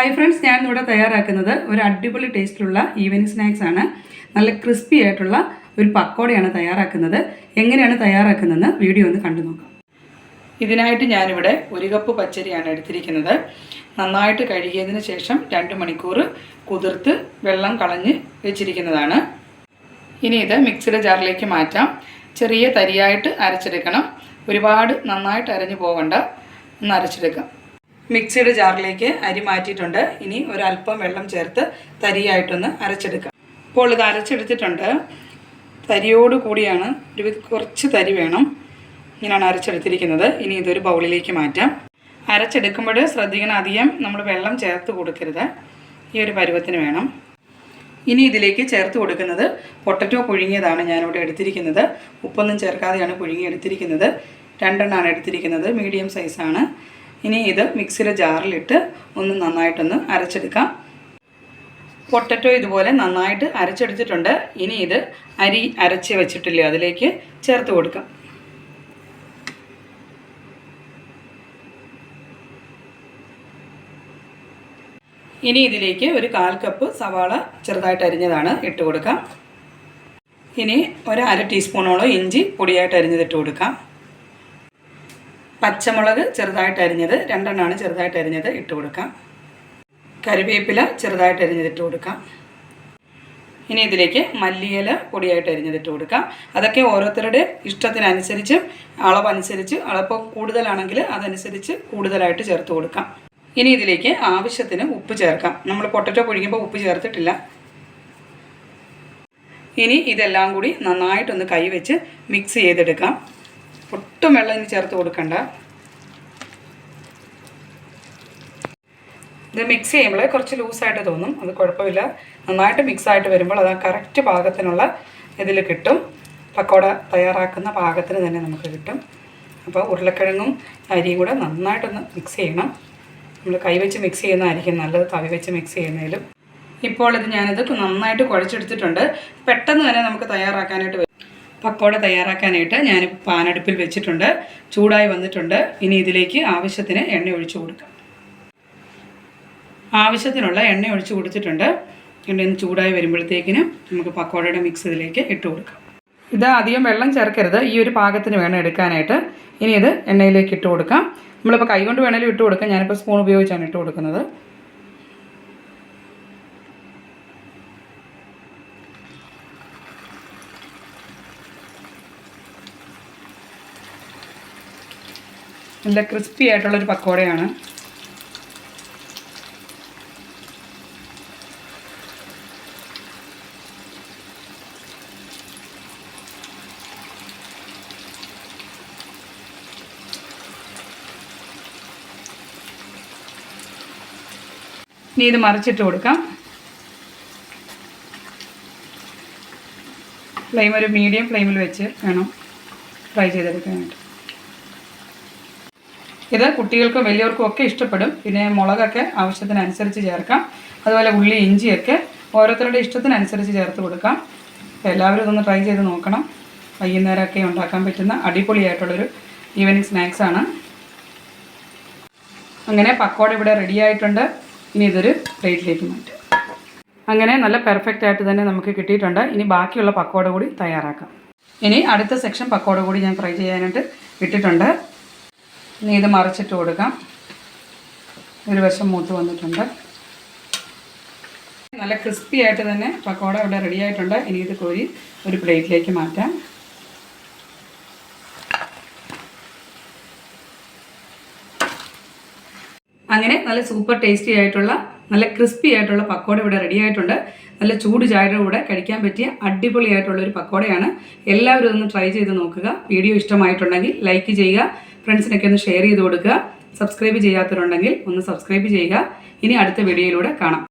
Hi friends ഞാൻ ഇവിടെ തയ്യാറാക്കുന്നത് ഒരു അടിപൊളി ടേസ്റ്റിലുള്ള ഈവനിങ് സ്നാക്സ് ആണ്. നല്ല ക്രിസ്പി ആയിട്ടുള്ള ഒരു പക്കോടയാണ് തയ്യാറാക്കുന്നത്. എങ്ങനെയാണ് തയ്യാറാക്കുന്നതെന്ന് വീഡിയോ ഒന്ന് കണ്ടു നോക്കാം. ഇതിനായിട്ട് ഞാനിവിടെ ഒരു കപ്പ് പച്ചരിയാണ് എടുത്തിരിക്കുന്നത്. നന്നായിട്ട് കഴുകിയതിന് ശേഷം രണ്ട് മണിക്കൂർ കുതിർത്ത് വെള്ളം കളഞ്ഞ് വെച്ചിരിക്കുന്നതാണ്. ഇനി ഇത് മിക്സിയുടെ ജാറിലേക്ക് മാറ്റാം. ചെറിയ തരിയായിട്ട് അരച്ചെടുക്കണം. ഒരുപാട് നന്നായിട്ട് അരഞ്ഞു പോകണ്ട. ഒന്ന് അരച്ചെടുക്കാം. മിക്സിയുടെ ജാറിലേക്ക് അരി മാറ്റിയിട്ടുണ്ട്. ഇനി ഒരല്പം വെള്ളം ചേർത്ത് തരിയായിട്ടൊന്ന് അരച്ചെടുക്കാം. ഇപ്പോൾ ഇത് അരച്ചെടുത്തിട്ടുണ്ട്. തരിയോട് കൂടിയാണ് ഒരു കുറച്ച് തരി വേണം. ഇങ്ങനെയാണ് അരച്ചെടുത്തിരിക്കുന്നത്. ഇനി ഇതൊരു ബൗളിലേക്ക് മാറ്റാം. അരച്ചെടുക്കുമ്പോൾ ശ്രദ്ധിക്കണം അധികം നമ്മൾ വെള്ളം ചേർത്ത് കൊടുക്കരുത്. ഈ ഒരു പരുവത്തിന് വേണം. ഇനി ഇതിലേക്ക് ചേർത്ത് കൊടുക്കുന്നത് പൊട്ടറ്റോ പുഴുങ്ങിയതാണ് ഞാനിവിടെ എടുത്തിരിക്കുന്നത്. ഉപ്പൊന്നും ചേർക്കാതെയാണ് പുഴുങ്ങി എടുത്തിരിക്കുന്നത്. രണ്ടെണ്ണമാണ് എടുത്തിരിക്കുന്നത്. മീഡിയം സൈസാണ്. ഇനി ഇത് മിക്സിയുടെ ജാറിലിട്ട് ഒന്ന് നന്നായിട്ടൊന്ന് അരച്ചെടുക്കാം. പൊട്ടറ്റോ ഇതുപോലെ നന്നായിട്ട് അരച്ചെടുത്തിട്ടുണ്ട്. ഇനി ഇത് അരി അരച്ച് വെച്ചിട്ടില്ലേ അതിലേക്ക് ചേർത്ത് കൊടുക്കാം. ഇനി ഇതിലേക്ക് ഒരു കാൽ കപ്പ് സവാള ചെറുതായിട്ട് അരിഞ്ഞതാണ് ഇട്ട് കൊടുക്കാം. ഇനി ഒരു അര ടീസ്പൂണോളം ഇഞ്ചി പൊടിയായിട്ട് അരിഞ്ഞതിട്ട് കൊടുക്കാം. പച്ചമുളക് ചെറുതായിട്ട് അരിഞ്ഞത് രണ്ടെണ്ണമാണ് ചെറുതായിട്ട് അരിഞ്ഞത് ഇട്ട് കൊടുക്കാം. കറിവേപ്പില ചെറുതായിട്ട് അരിഞ്ഞത് ഇട്ട് കൊടുക്കാം. ഇനി ഇതിലേക്ക് മല്ലിയില പൊടിയായിട്ട് അരിഞ്ഞതിട്ട് കൊടുക്കാം. അതൊക്കെ ഓരോരുത്തരുടെ ഇഷ്ടത്തിനനുസരിച്ച് അളവനുസരിച്ച് അളപ്പ് കൂടുതലാണെങ്കിൽ അതനുസരിച്ച് കൂടുതലായിട്ട് ചേർത്ത് കൊടുക്കാം. ഇനി ഇതിലേക്ക് ആവശ്യത്തിന് ഉപ്പ് ചേർക്കാം. നമ്മൾ പൊട്ടറ്റോ പൊഴിക്കുമ്പോൾ ഉപ്പ് ചേർത്തിട്ടില്ല. ഇനി ഇതെല്ലാം കൂടി നന്നായിട്ടൊന്ന് കൈ വെച്ച് മിക്സ് ചെയ്തെടുക്കാം. ഒട്ടും വെള്ളം ഇനി ചേർത്ത് കൊടുക്കണ്ട. ഇത് മിക്സ് ചെയ്യുമ്പോൾ കുറച്ച് ലൂസായിട്ട് തോന്നും. അത് കുഴപ്പമില്ല. നന്നായിട്ട് മിക്സ് ആയിട്ട് വരുമ്പോൾ അത് കറക്റ്റ് പാകത്തിനുള്ള ഇതിൽ കിട്ടും. പക്കോട തയ്യാറാക്കുന്ന പാകത്തിന് തന്നെ നമുക്ക് കിട്ടും. അപ്പോൾ ഉരുളക്കിഴങ്ങും അരിയും കൂടെ നന്നായിട്ടൊന്ന് മിക്സ് ചെയ്യണം. നമ്മൾ കൈവച്ച് മിക്സ് ചെയ്യുന്നതായിരിക്കും നല്ലത് തവി വെച്ച് മിക്സ് ചെയ്യുന്നതിലും. ഇപ്പോൾ ഇത് ഞാനിത് നന്നായിട്ട് കുഴച്ചെടുത്തിട്ടുണ്ട്. പെട്ടെന്ന് തന്നെ നമുക്ക് തയ്യാറാക്കാനായിട്ട് പക്കോട തയ്യാറാക്കാനായിട്ട് ഞാൻ പാനടുപ്പിൽ വെച്ചിട്ടുണ്ട്. ചൂടായി വന്നിട്ടുണ്ട്. ഇനി ഇതിലേക്ക് ആവശ്യത്തിന് എണ്ണ ഒഴിച്ചു കൊടുക്കാം. ആവശ്യത്തിനുള്ള എണ്ണ ഒഴിച്ചു കൊടുത്തിട്ടുണ്ട്. എണ്ണ ഒന്ന് ചൂടായി വരുമ്പോഴത്തേക്കിനും നമുക്ക് പക്കോടയുടെ മിക്സ് ഇതിലേക്ക് ഇട്ട് കൊടുക്കാം. ഇത് അധികം വെള്ളം ചേർക്കരുത്. ഈ ഒരു പാകത്തിന് വേണം എടുക്കാനായിട്ട്. ഇനി ഇത് എണ്ണയിലേക്ക് ഇട്ട് കൊടുക്കാം. നമ്മളിപ്പോൾ കൈകൊണ്ട് വേണേലും ഇട്ട് കൊടുക്കാം. ഞാനിപ്പോൾ സ്പൂൺ ഉപയോഗിച്ചാണ് ഇട്ട് കൊടുക്കുന്നത്. നല്ല ക്രിസ്പി ആയിട്ടുള്ളൊരു പക്കോടയാണ്. ഇനി ഇത് മറിച്ചിട്ട് കൊടുക്കാം. ഫ്ലെയിം ഒരു മീഡിയം ഫ്ലെയിമിൽ വെച്ച് വേണം ഫ്രൈ ചെയ്തെടുക്കാനായിട്ട്. ഇത് കുട്ടികൾക്കും വലിയവർക്കും ഒക്കെ ഇഷ്ടപ്പെടും. പിന്നെ മുളകൊക്കെ ആവശ്യത്തിനനുസരിച്ച് ചേർക്കാം. അതുപോലെ ഉള്ളി ഇഞ്ചിയൊക്കെ ഓരോരുത്തരുടെ ഇഷ്ടത്തിനനുസരിച്ച് ചേർത്ത് കൊടുക്കാം. എല്ലാവരും ഇതൊന്ന് ട്രൈ ചെയ്ത് നോക്കണം. വൈകുന്നേരമൊക്കെ ഉണ്ടാക്കാൻ പറ്റുന്ന അടിപൊളിയായിട്ടുള്ളൊരു ഈവനിങ് സ്നാക്സാണ് അങ്ങനെ പക്കോട ഇവിടെ റെഡി ആയിട്ടുണ്ട്. ഇനി ഇതൊരു പ്ലേറ്റിലേക്ക് മാറ്റും. അങ്ങനെ നല്ല പെർഫെക്റ്റ് ആയിട്ട് തന്നെ നമുക്ക് കിട്ടിയിട്ടുണ്ട്. ഇനി ബാക്കിയുള്ള പക്കോട കൂടി തയ്യാറാക്കാം. ഇനി അടുത്ത സെക്ഷൻ പക്കോട കൂടി ഞാൻ ഫ്രൈ ചെയ്യാനായിട്ട് ഇട്ടിട്ടുണ്ട്. ഇനി ഇത് മറിച്ചിട്ട് കൊടുക്കാം. ഒരു വശം മൂത്ത് വന്നിട്ടുണ്ട്. നല്ല ക്രിസ്പി ആയിട്ട് തന്നെ പക്കോട ഇവിടെ റെഡി ആയിട്ടുണ്ട്. ഇനി ഇത് കോരി ഒരു പ്ലേറ്റിലേക്ക് മാറ്റാം. അങ്ങനെ നല്ല സൂപ്പർ ടേസ്റ്റി ആയിട്ടുള്ള നല്ല ക്രിസ്പി ആയിട്ടുള്ള പക്കോട ഇവിടെ റെഡി ആയിട്ടുണ്ട്. നല്ല ചൂട് ചായയുടെ കൂടെ കഴിക്കാൻ പറ്റിയ അടിപൊളിയായിട്ടുള്ള ഒരു പക്കോടയാണ്. എല്ലാവരും ഒന്ന് ട്രൈ ചെയ്ത് നോക്കുക. വീഡിയോ ഇഷ്ടമായിട്ടുണ്ടെങ്കിൽ ലൈക്ക് ചെയ്യുക. ഫ്രണ്ട്സിനൊക്കെ ഒന്ന് ഷെയർ ചെയ്ത് കൊടുക്കുക. സബ്സ്ക്രൈബ് ചെയ്യാത്തവരുണ്ടെങ്കിൽ ഒന്ന് സബ്സ്ക്രൈബ് ചെയ്യുക. ഇനി അടുത്ത വീഡിയോയിലൂടെ കാണാം.